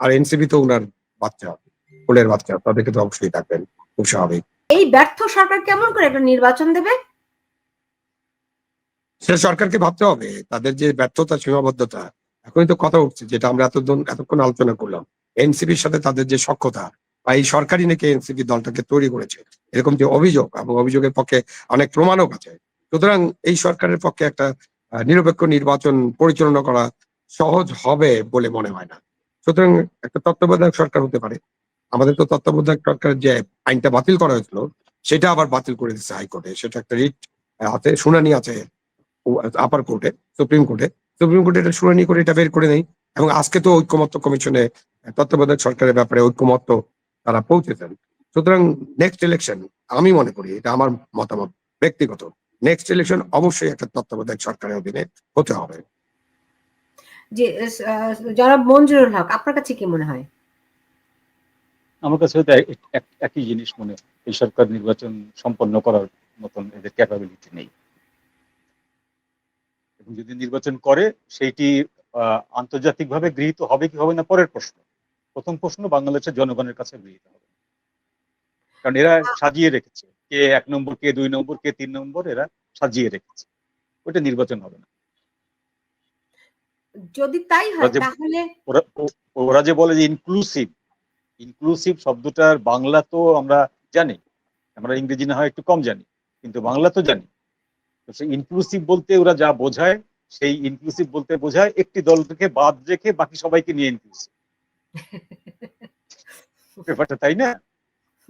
আর NCP তো ওনার বাচ্চা কোলের বাচ্চা তাদেরকে তো অবশ্যই ডাকবেন খুব স্বাভাবিক। এই ব্যর্থ সরকার কেমন করে একটা নির্বাচন দেবে? সেটা সরকারকে ভাবতে হবে তাদের যে ব্যর্থতা সীমাবদ্ধতা এখনই তো কথা উঠছে যেটা আমরা এতদিন এতক্ষণ আলোচনা করলাম। এনসিপির সাথে তাদের যে সক্ষতা বা এই সরকারই নাকি এনসিপি দলটাকে তৈরি করেছে এরকম যে অভিযোগ এবং অভিযোগের পক্ষে অনেক প্রমাণও আছে। সুতরাং এই সরকারের পক্ষে একটা নিরপেক্ষ নির্বাচন পরিচালনা করা সহজ হবে বলে মনে হয় না। সুতরাং একটা তত্ত্বাবধায়ক সরকার হতে পারে। আমাদের তো তত্ত্বাবধায়ক সরকারের যে আইনটা বাতিল করা হয়েছিল, সেটা আবার বাতিল করে দিচ্ছে হাইকোর্টে। সেটা একটা রিট হাতে শুনানি আছে আপার কোর্টে, সুপ্রিম কোর্টে। সুপ্রিম কোর্টে এটা শুনানি করে এটা বের করে নেই এবং আজকে তো ঐক্যমত্য কমিশনে তত্ত্বাবধায়ক সরকারের ব্যাপারে ঐক্যমত্য তারা পৌঁছেছেন। সুতরাং নেক্সট ইলেকশন আমি মনে করি, এটা আমার মতামত, ব্যক্তিগত। নেক্সট ইলেকশন অবশ্যই একটা তত্ত্বাবধায়ক সরকারের অধীনে হতে হবে। যে জনাব মঞ্জুরুল হক, আপনার কাছে কি মনে হয়? আমার কাছে একই জিনিস মনে এই সরকার নির্বাচন সম্পন্ন করার মতন এদের ক্যাপাবিলিটি নেই। এবং যদি নির্বাচন করে, সেইটি আন্তর্জাতিকভাবে গৃহীত হবে কি হবে না, পরের প্রশ্ন। প্রথম প্রশ্ন, বাংলাদেশের জনগণের কাছে গৃহীত হবে। কারণ এরা সাজিয়ে রেখেছে। কে এক নম্বর, কে দুই নম্বর, কে তিন নম্বর, এরা সাজিয়ে রেখেছে। ওটা নির্বাচন হবে না। যদি তাই হয় তাহলে ওরা যে বলে যে ইনক্লুসিভ ইনক্লুসিভ শব্দটার বাংলা তো আমরা জানি আমরা ইংরেজি না হয় একটু কম জানি কিন্তু বাংলা তো জানি। তো সেই ইনক্লুসিভ বলতে ওরা যা বোঝায় সেই ইনক্লুসিভ বলতে বোঝায় একটি দলকে বাদ রেখে বাকি সবাইকে নিয়ে ইনক্লুসিভ ব্যাপারটা তাই না?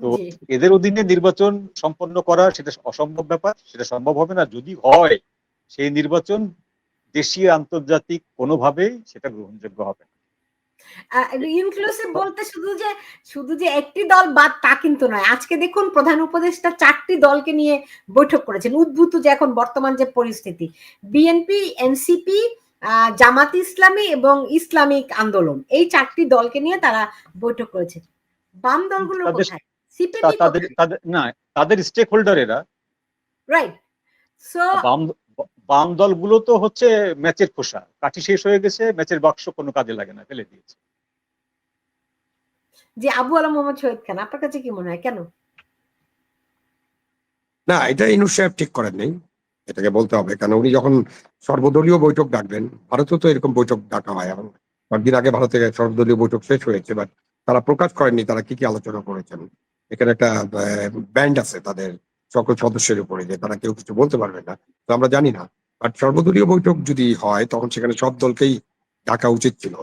তো এদের অধীনে নির্বাচন সম্পন্ন করা সেটা অসম্ভব ব্যাপার সেটা সম্ভব হবে না। যদি হয় সেই নির্বাচন দেশীয় আন্তর্জাতিক কোনোভাবেই সেটা গ্রহণযোগ্য হবে না। ইনক্লুসিভ বলতে শুধু যে শুধু যে একটি দল বাদ তা কিন্তু নয়। আজকে দেখুন প্রধান উপদেষ্টা চারটি দলকে নিয়ে বৈঠক করেছেন। উদ্ভূত যে এখন বর্তমান যে পরিস্থিতি। বিএনপি এনসিপি জামাত ইসলামী এবং ইসলামিক আন্দোলন। এই চারটি দলকে নিয়ে তারা বৈঠক করেছে। বাম দলগুলো কোথায়? সিপিবি তাদের না তাদের স্টেক হোল্ডার এরা রাইট সো বাম দলগুলো তো হচ্ছে ম্যাচের খোসা। কাঠি শেষ হয়ে গেছে ম্যাচের বাক্স কোনো কাজে লাগে না ফেলে দিয়েছে। যে আবু আলম মোহাম্মদ শহীদ খান আপনার কাছে কি মনে হয়? কেন? না এটা ইনুস সাহেব ঠিক করেন নেই। এটাকে বলতে হবে কারণ উনি যখন সর্বদলীয় বৈঠক ডাকবেন ভারতেও তো এরকম বৈঠক ডাকা হয়। এবং কয়েকদিন আগে ভারতে সর্বদলীয় বৈঠক শেষ হয়েছে বাট তারা প্রকাশ করেননি তারা কি কি আলোচনা করেছেন। এখানে একটা ব্যান্ড আছে তাদের সকল সদস্যের উপরে যে তারা কেউ কিছু বলতে পারবে না, তো আমরা জানি না। বাট সর্বদলীয় বৈঠক যদি হয়, তখন সেখানে সব দলকেই ডাকা উচিত ছিল।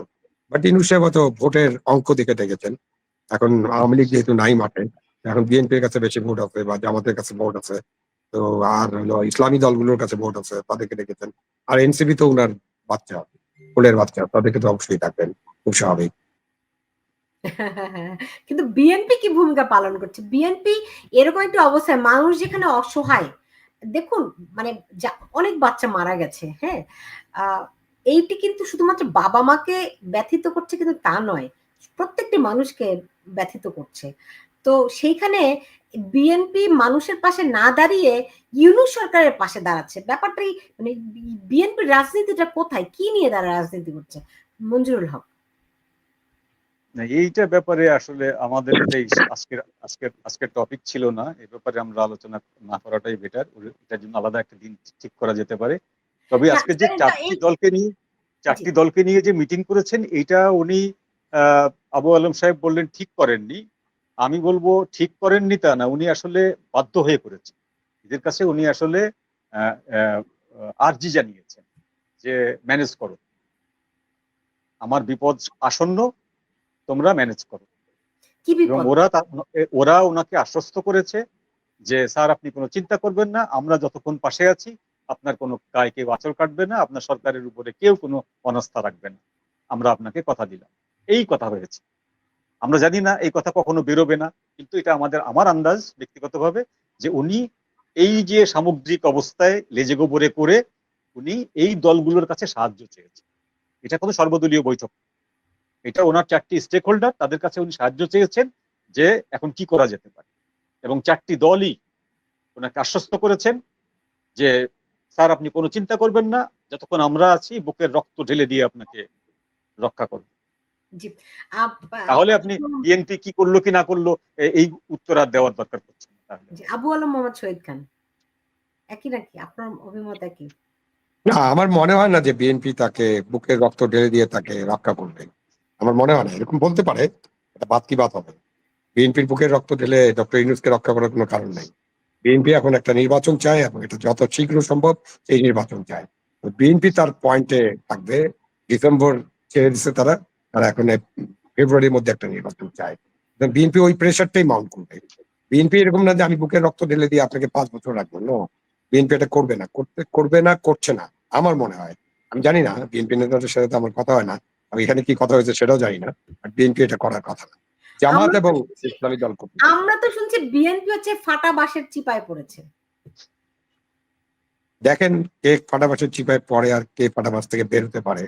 বাট ইনু সাহেব হয়তো ভোটের অঙ্ক দেখে দেখেছেন। এখন আওয়ামী লীগ যেহেতু নাই মাঠে, এখন বিএনপির কাছে বেশি ভোট আছে বা জামাতের কাছে ভোট আছে, তো আর হলো ইসলামী দলগুলোর কাছে ভোট আছে তাদেরকে ডেকেছেন আর এনসিপি তো ওনার বাচ্চা, কোলের বাচ্চা, তাদেরকে তো অবশ্যই থাকবেন খুব স্বাভাবিক। কিন্তু বিএনপি কি ভূমিকা পালন করছে? বিএনপি এরকম একটা অবস্থায় মানুষ যেখানে অসহায়, দেখুন মানে অনেক বাচ্চা মারা গেছে হ্যাঁ? এইটি কিন্তু শুধুমাত্র বাবা মাকে ব্যথিত করছে কিন্তু তা নয়, প্রত্যেকটি মানুষকে ব্যথিত করছে। তো সেইখানে বিএনপি মানুষের পাশে না দাঁড়িয়ে ইউনু সরকারের পাশে দাঁড়াচ্ছে। ব্যাপারটাই মানে বিএনপির রাজনীতিটা কোথায়? কি নিয়ে তারা রাজনীতি করছে? মঞ্জুরুল হক। এইটা ব্যাপারে আসলে আমাদের এটা আজকের আজকের আজকের টপিক ছিল না। এ ব্যাপারে আমরা আলোচনা না করাটাই বেটার এটার জন্য আলাদা একটা দিন ঠিক করা যেতে পারে। তবে আজকে যে চারটি দলকে নিয়ে চারটি দলকে নিয়ে যে মিটিং করেছেন এইটা উনি আহ, আবু আলম সাহেব বললেন ঠিক করেননি। আমি বলব ঠিক করেননি তা না উনি আসলে বাধ্য হয়ে করেছেন। এদের কাছে উনি আসলে আর্জি জানিয়েছেন যে ম্যানেজ করো। আমার বিপদ আসন্ন তোমরা ম্যানেজ করো। এবং ওরা ওরা ওনাকে আশ্বস্ত করেছে যে স্যার আপনি কোনো চিন্তা করবেন না আমরা যতক্ষণ পাশে আছি আপনার কোনো গায়ে কেউ আচর কাটবে না আপনার সরকারের উপরে কেউ কোনো অনাস্থা রাখবে না। আমরা আপনাকে কথা দিলাম। এই কথা হয়েছে। আমরা জানি না এই কথা কখনো বেরোবে না কিন্তু এটা আমাদের আমার আন্দাজ ব্যক্তিগতভাবে যে উনি এই যে সামগ্রিক অবস্থায় লেজে গোবরে করে উনি এই দলগুলোর কাছে সাহায্য চেয়েছেন। এটা কোনো সর্বদলীয় বৈঠক। এটা ওনার চারটি স্টেক হোল্ডার তাদের কাছে উনি সাহায্য চেয়েছেন যে এখন কি করা যেতে পারে। এবং চারটি দলই ওনাকে আশ্বস্ত করেছেন যে স্যার আপনি কোনো চিন্তা করবেন না যতক্ষণ আমরা আছি বুকের রক্ত ঢেলে দিয়ে আপনাকে রক্ষা করব। তাহলে আপনি বিএনপি কি করল কি না করল এই উত্তর আর দেওয়ার দরকার পড়ছে না তাহলে। জি, আবু আলম মোহাম্মদ শহীদ খান। একই নাকি? আপনার অভিমত একই? না আমার মনে হয় না যে বিএনপি তাকে বুকের রক্ত ঢেলে দিয়ে তাকে রক্ষা করবে। আমার মনে হয় না, এরকম বলতে পারে, এটা বাদ কি বাদ হবে। বিএনপির বুকে রক্ত ঢেলে ডক্টর ইউনুসকে রক্ষা করার কোনো কারণ নেই। বিএনপি এখন একটা নির্বাচন চায় এবং এটা যত শীঘ্র সম্ভব এই নির্বাচন চায়। বিএনপি তার পয়েন্টে থাকবে, ডিসেম্বর ছেড়ে দিচ্ছে তারা তারা এখন ফেব্রুয়ারির মধ্যে একটা নির্বাচন চায়। বিএনপি ওই প্রেশারটাই মাউন্ট করবে। বিএনপি এরকম না যে আমি বুকে রক্ত ঢেলে দিয়ে আপনাকে পাঁচ বছর রাখব নো বিএনপি এটা করবে না, করতে, করবে না, করছে না, আমার মনে হয়। আমি জানি না, বিএনপি নেতাদের সাথে তো আমার কথা হয় না। আমি এখানে কি কথা হয়েছে সেটাও জানি না আর বিএনপি এটা করার কথা না। জামাত এবং ইসলামী দল। আমরা তো শুনছি বিএনপি হচ্ছে ফাটা বাঁশের চিপায় পড়েছে। দেখেন কে ফাটাবাসের চিপায় পড়ে আর কে ফাটাবাস থেকে বের হতে পারে।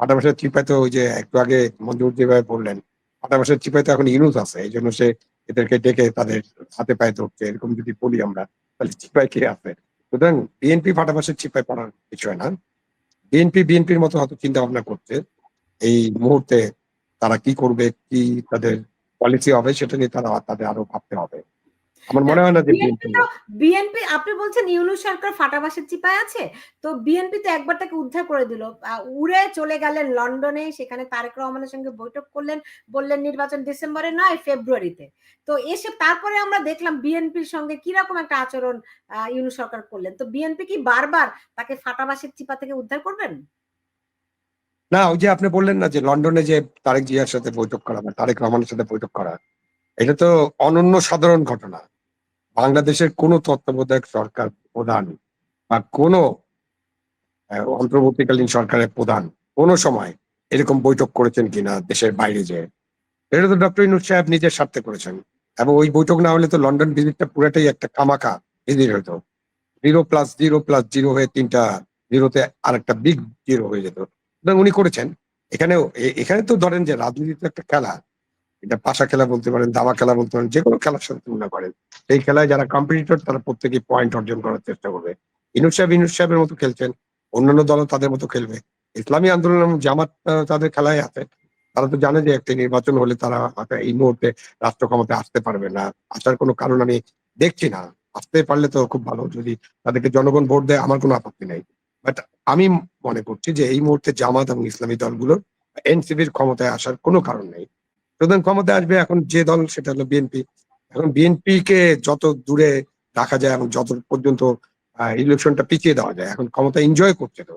ফাটাবাসের চিপায় তো ওই যে একটু আগে মঞ্জুর যেভাবে বললেন ফাটাবাসের চিপায় তো এখন ইউনুস আছে এই জন্য সে এদেরকে ডেকে তাদের হাতে পায়ে ধরছে এরকম যদি বলি আমরা তাহলে চিপায় কে আছে? সুতরাং বিএনপি ফাটাবাসের চিপায় পড়ার বিষয় না। বিএনপি বিএনপির মতো হয়তো চিন্তা ভাবনা করছে। এই মুহূর্তে তারা কি করবে কি তাদের পলিসি হবে সেটা নিয়ে তারা তাদের আরও ভাবতে হবে। আমার মনে হয় না যে বিএনপি আপনি বলছেন ইউনুস সরকার ফাটা বাঁশের চিপায় আছে তো বিএনপি তো একবার তাকে উদ্ধার করে দিল। উড়ে চলে গেলেন লন্ডনে সেখানে তারেক রহমানের সঙ্গে বৈঠক করলেন বললেন নির্বাচন ডিসেম্বরে নয় ফেব্রুয়ারিতে। তো এসে তারপরে আমরা দেখলাম বিএনপির সঙ্গে কীরকম একটা আচরণ আহ, ইউনুস সরকার করলেন। তো বিএনপি কি বারবার তাকে ফাটা বাঁশের চিপা থেকে উদ্ধার করবেন? না, ওই যে আপনি বললেন না যে লন্ডনে যে তারেক জিয়ার সাথে বৈঠক করা বা তারেক রহমানের সাথে বৈঠক করা, এটা তো অনন্য সাধারণ ঘটনা। বাংলাদেশের কোন তত্ত্বাবধায়ক সরকার প্রধান বা কোন অন্তর্বর্তীকালীন সরকারের প্রধান কোন সময় এরকম বৈঠক করেছেন কিনা দেশের বাইরে যে, এটা তো ডক্টর ইনুর সাহেব নিজের স্বার্থে করেছেন। এবং ওই বৈঠক না হলে তো লন্ডন ভিজিটটা পুরাটাই একটা কামাকা ভিজিট হতো। Zero plus zero plus zero হয়ে তিনটা জিরোতে আর একটা বিগ জিরো হয়ে যেত। উনি করেছেন। এখানেও, এ- এখানে তো ধরেন যে রাজনীতি তো একটা খেলা। এটা পাশা খেলা বলতে পারেন, দাবা খেলা বলতে পারেন যে কোনো খেলার সাথে তুলনা করেন। এই খেলায় যারা কম্পিটিটর তারা প্রত্যেকে পয়েন্ট অর্জন করার চেষ্টা করবে। ইনুস সাহেব ইনুস সাহেবের মতো খেলছেন, অন্যান্য দলও তাদের মতো খেলবে। ইসলামী আন্দোলন এবং জামাত তাদের খেলায় আছে। তারা তো জানে যে একটা নির্বাচন হলে তারা এই মুহূর্তে রাষ্ট্র ক্ষমতায় আসতে পারবে না। আসার কোনো কারণ আমি দেখছি না। আসতে পারলে তো খুব ভালো। যদি তাদেরকে জনগণ ভোট দেয়, আমার কোনো আপত্তি নেই। বাট আমি মনে করছি যে এই মুহূর্তে জামাত এবং ইসলামী দলগুলোর এনসিপির ক্ষমতায় আসার কোনো কারণ নেই। প্রধান ক্ষমতায় আসবে এখন যে দল সেটা হলো বিএনপি। এখন বিএনপি কে যত দূরে রাখা যায় এবং যত পর্যন্ত ইলেকশনটা পিছিয়ে দেওয়া যায় এখন ক্ষমতা এনজয় করছে তো।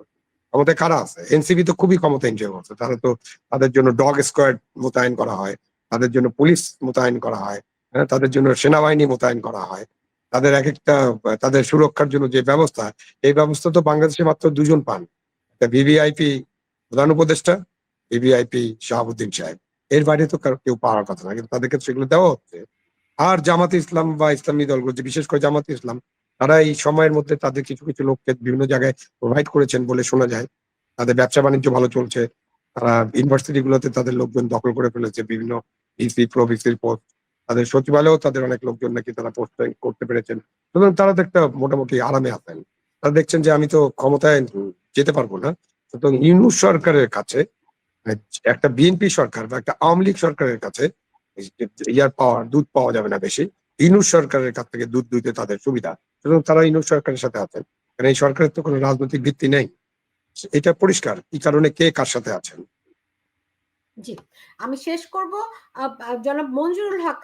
ক্ষমতায় কারা আছে? এনসিপি তো খুবই ক্ষমতা এনজয় করছে। তারা তো তাদের জন্য ডগ স্কোয়াড মোতায়েন করা হয় তাদের জন্য পুলিশ মোতায়েন করা হয় হ্যাঁ, তাদের জন্য সেনাবাহিনী মোতায়েন করা হয়। তাদের এক একটা তাদের সুরক্ষার জন্য যে ব্যবস্থা, এই ব্যবস্থা তো বাংলাদেশে মাত্র দুজন পান। ভিভিআইপি প্রধান উপদেষ্টা, ভিভিআইপি শাহাবুদ্দিন সাহেব। এর বাইরে তো কেউ পাওয়ার কথা না, কিন্তু তাদেরকে সেগুলো দেওয়া হচ্ছে। আর জামাতে ইসলাম বা ইসলামী দলগুলো, যে বিশেষ করে জামাতে ইসলাম, তারা এই সময়ের মধ্যে তাদের কিছু কিছু লোককে বিভিন্ন জায়গায় প্রোভাইড করেছেন বলে শোনা যায়। তাদের ব্যবসা বাণিজ্য ভালো চলছে। তারা ইউনিভার্সিটি গুলোতে তাদের লোকজন দখল করে ফেলেছে, বিভিন্ন ইসি প্রভিসির পোস্ট তাদের সচিবালয়েও তাদের অনেক লোকজন নাকি তারা পোস্ট করতে পেরেছেন। সুতরাং তারা তো একটা মোটামুটি আরামে আছেন। তারা দেখছেন যে আমি তো ক্ষমতায় যেতে পারব না। সুতরাং ইউনুস সরকারের কাছে, একটা বিএনপি সরকার বা একটা আওয়ামী লীগ সরকারের কাছে, ইয়ার পাওয়া দুধ পাওয়া যাবে না বেশি। ইনুস সরকারের কাছ থেকে দুধ দুইতে তাদের সুবিধা। সুতরাং তারা ইনুস সরকারের সাথে আছেন। কারণ এই সরকারের তো কোনো রাজনৈতিক ভিত্তি নেই। এটা পরিষ্কার। কি কারণে কে কার সাথে আছেন? জি। আমি শেষ করব। জনাব মঞ্জুরুল হক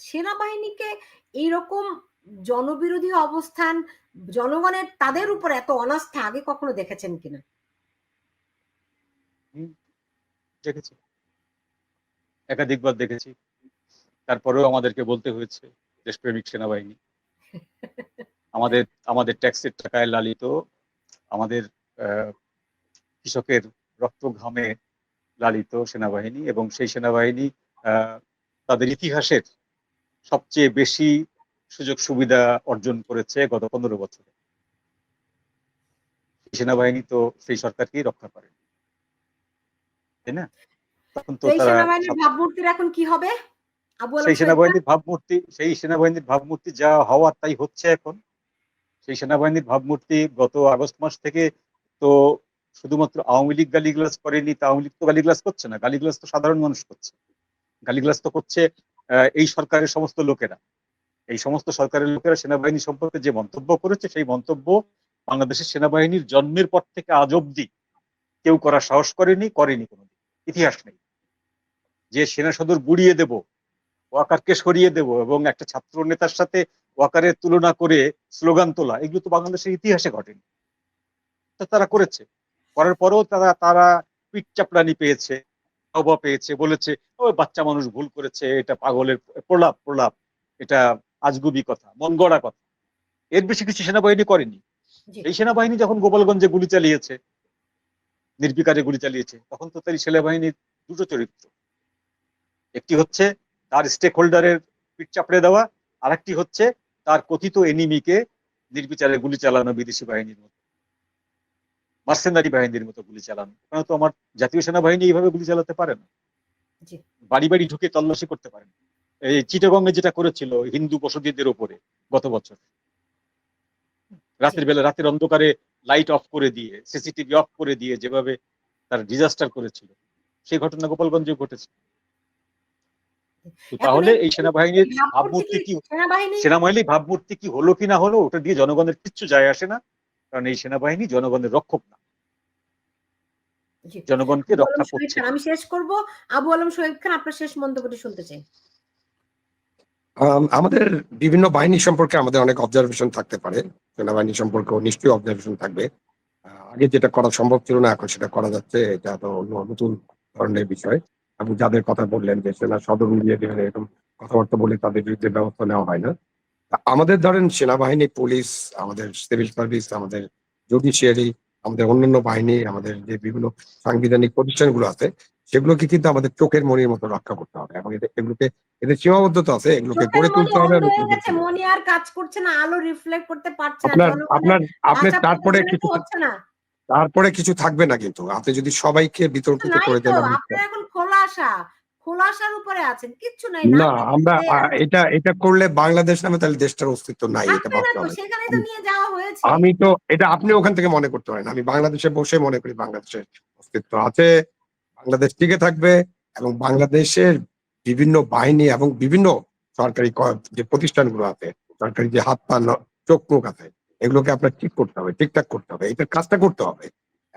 সেনাবাহিনীকে এইরকম জনবিরোধী অবস্থান জনগণের তাদের উপর এত অনাস্থা আগে কখনো দেখেছেন কিনা? দেখেছি। একাধিকবার দেখেছি। তারপরেও আমাদেরকে বলতে হয়েছে দেশপ্রেমিক সেনাবাহিনী। আমাদের আমাদের ট্যাক্সের টাকায় লালিত আমাদের আহ, কৃষকের রক্ত ঘামে লালিত সেনাবাহিনী এবং সেই সেনাবাহিনী আহ, তাদের ইতিহাসের সবচেয়ে বেশি সুযোগ সুবিধা অর্জন করেছে গত পনেরো বছরে। সেনাবাহিনী তো সেই সরকারকেই রক্ষা করে। তাই না? তখন তো তারা ভাবমূর্তির এখন কি হবে? সেই সেনাবাহিনীর ভাবমূর্তি সেই সেনাবাহিনীর ভাবমূর্তি যা হওয়ার তাই হচ্ছে এখন। সেই সেনাবাহিনীর ভাবমূর্তি গত আগস্ট মাস থেকে তো শুধুমাত্র আওয়ামী লীগ গালিগ্লাস করেনি তা আওয়ামী লীগ তো গালিগ্লাস করছে না। গালিগ্লাস তো সাধারণ মানুষ করছে। গালিগ্লাস তো করছে এই সরকারের সমস্ত লোকেরা, এই সমস্ত সরকারের লোকেরা সেনাবাহিনী সম্পর্কে যে মন্তব্য করেছে, সেই মন্তব্য বাংলাদেশের সেনাবাহিনীর জন্মের পর থেকে আজ অব্দি কেউ করার সাহস করেনি করেনি কোনোদিন। ইতিহাস নেই। যে সেনা সদর গুড়িয়ে দেব, ওয়াকারকে সরিয়ে দেব এবং একটা ছাত্র নেতার সাথে ওয়াকারের তুলনা করে স্লোগান তোলা, এগুলো তো বাংলাদেশের ইতিহাসে ঘটেনি। তারা করেছে। করার পরেও তারা তারা পিঠ চাপড়ানি পেয়েছে। বাবা পেয়েছে বলেছে ও বাচ্চা মানুষ ভুল করেছে এটা পাগলের প্রলাপ প্রলাপ এটা আজগুবি কথা মন গড়া কথা। এর বেশি কিছু সেনাবাহিনী করেনি। এই সেনাবাহিনী যখন গোপালগঞ্জে গুলি চালিয়েছে নির্বিকারে গুলি চালিয়েছে তখন তো তাই সেনাবাহিনীর দুটো চরিত্র। একটি হচ্ছে তার স্টেক হোল্ডারের পিঠ চাপড়ে দেওয়া আর একটি হচ্ছে তার কথিত এনিমিকে নির্বিচারে গুলি চালানো বিদেশি বাহিনীর মতো মার্সেনারি বাহিনীর মতো গুলি চালানো। কারণ তো আমার জাতীয় সেনাবাহিনী এইভাবে গুলি চালাতে পারে না। বাড়ি বাড়ি ঢুকে তল্লাশি করতে পারে না। এই চিটাগঙ্গে যেটা করেছিল হিন্দু বসতিদের উপরে গত বছর। রাতের বেলা রাতের অন্ধকারে লাইট অফ করে দিয়ে সিসিটিভি অফ করে দিয়ে যেভাবে তার ডিজাস্টার করেছিল সেই ঘটনা গোপালগঞ্জে ঘটেছে। তাহলে এই সেনাবাহিনীর ভাবমূর্তি কি? সেনাবাহিনী সেনাবাহিনীর ভাবমূর্তি কি হলো কি না হলো ওটা দিয়ে জনগণের কিচ্ছু যায় আসে না। কারণ এই সেনাবাহিনী জনগণের রক্ষক না। জনগণকে রক্ষা করছে। আমি শেষ করব। আবু আলম শহীদ খান আপনার শেষ মন্তব্যটি শুনতে চাই। আমাদের বিভিন্ন বাহিনী সম্পর্কে আমাদের অনেক অবজারভেশন থাকতে পারে। সেনাবাহিনী সম্পর্কেও নিশ্চয়ই অবজারভেশন থাকবে। আহ, আগে যেটা করা সম্ভব ছিল না এখন সেটা করা যাচ্ছে এটা তো অন্য নতুন ধরনের বিষয়। এবং যাদের কথা বললেন যে সেনা সদর মিলিয়ে এরকম কথাবার্তা বলে তাদের বিরুদ্ধে ব্যবস্থা নেওয়া হয় না। আমাদের ধরেন সেনাবাহিনী পুলিশ আমাদের সিভিল সার্ভিস আমাদের জুডিশিয়ারি আমাদের অন্যান্য বাহিনী আমাদের যে বিভিন্ন সাংবিধানিক প্রতিষ্ঠানগুলো আছে সেগুলোকে কিন্তু আমাদের চোখের মনির মতো রক্ষা করতে হবে এবং এগুলোকে এদের সীমাবদ্ধতা আছে এগুলোকে গড়ে তুলতে হবে। মনি আর কাজ করছে না আলো রিফ্লেক্ট করতে পারছে না আপনার আপনার আপনি তারপরে কিছু হচ্ছে না তারপরে কিছু থাকবে না কিন্তু আপনি যদি সবাইকে বিতর্কিত করে দেন আপনি- এখন খোলা আশা খোলা আশার উপরে আছেন কিচ্ছু নাই না আমরা এটা এটা করলে বাংলাদেশ নামে তাহলে দেশটার অস্তিত্ব নাই এটা ভাবতে হবে। সেখানে তো নিয়ে যাওয়া হয়েছে। আমি তো এটা আপনি ওখান থেকে মনে করতে পারেন আমি বাংলাদেশে বসে মনে করি বাংলাদেশের অস্তিত্ব আছে বাংলাদেশ টিকে থাকবে এবং বাংলাদেশের বিভিন্ন বাহিনী এবং বিভিন্ন সরকারি যে প্রতিষ্ঠানগুলো আছে সরকারি যে হাত পা চোখ মুখ আছে এগুলোকে আপনার ঠিক করতে হবে ঠিকঠাক করতে হবে এটা কাজটা করতে হবে।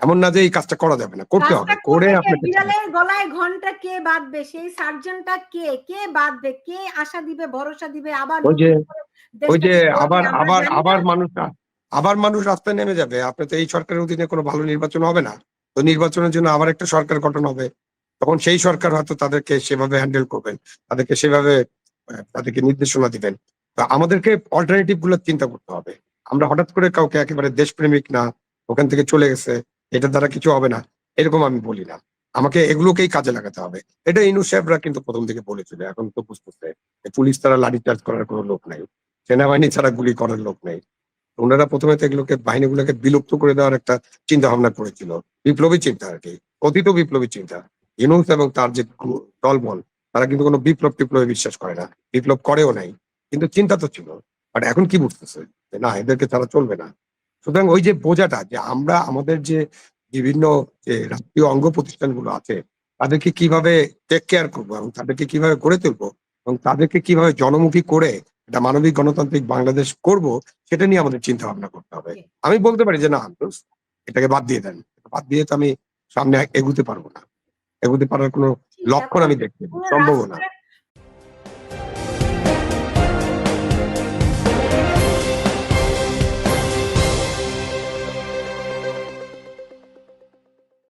এমন না যে এই কাজটা করা যাবে না করতে হবে করে আপনাকে বিড়ালের গলায় ঘণ্টা কে বাঁধবে? সেই সার্জনটা কে? কে বাঁধবে? কে আশা দিবে ভরসা দিবে? আবার ওই যে ওই যে আবার আবার আবার মানুষ আবার মানুষ রাস্তায় নেমে যাবে। আপনি তো এই সরকারের অধীনে কোনো ভালো নির্বাচন হবে না। তো নির্বাচনের জন্য আবার একটা সরকার গঠন হবে। তখন সেই সরকার হয়তো তাদেরকে সেভাবে হ্যান্ডেল করবেন তাদেরকে সেভাবে তাদেরকে নির্দেশনা দিবেন। তো আমাদেরকে অল্টারনেটিভগুলো চিন্তা করতে হবে। আমরা হঠাৎ করে কাউকে একেবারে দেশপ্রেমিক না ওখান থেকে চলে গেছে। এটার দ্বারা কিছু হবে না। এরকম আমি বলি না। আমাকে এগুলোকেই কাজে লাগাতে হবে। এটা ইনু সাহেবরা কিন্তু প্রথম থেকে বলেছিল। এখন তো বুঝতেছে পুলিশ তারা লাঠি চার্জ করার কোনো লোক নাই। সেনাবাহিনী ছাড়া গুলি করার লোক নেই। ওনারা প্রথমে তো এগুলোকে, বাহিনীগুলোকে বিলুপ্ত করে দেওয়ার একটা চিন্তা ভাবনা করেছিল। বিপ্লবী চিন্তা আর কি। কথিত বিপ্লবী চিন্তা। ইনুস এবং তার যে দলবল, তারা কিন্তু কোনো বিপ্লব টিপ্লবে বিশ্বাস করে না। বিপ্লব করেও নাই। কিন্তু চিন্তা তো ছিল। বাট এখন কি বুঝতেছে? না, এদেরকে তারা চলবে না। সুতরাং ওই যে বোঝাটা যে আমরা আমাদের যে বিভিন্ন যে রাষ্ট্রীয় অঙ্গ প্রতিষ্ঠানগুলো আছে তাদেরকে কীভাবে টেক কেয়ার করব এবং তাদেরকে কীভাবে গড়ে তুলবো এবং তাদেরকে কীভাবে জনমুখী করে একটা মানবিক গণতান্ত্রিক বাংলাদেশ করব সেটা নিয়ে আমাদের চিন্তা ভাবনা করতে হবে। আমি বলতে পারি যে না এটাকে বাদ দিয়ে দেন। বাদ দিয়ে তো আমি সামনে এগুতে পারব না। এগুতে পারার কোনো লক্ষণ আমি দেখতে সম্ভব না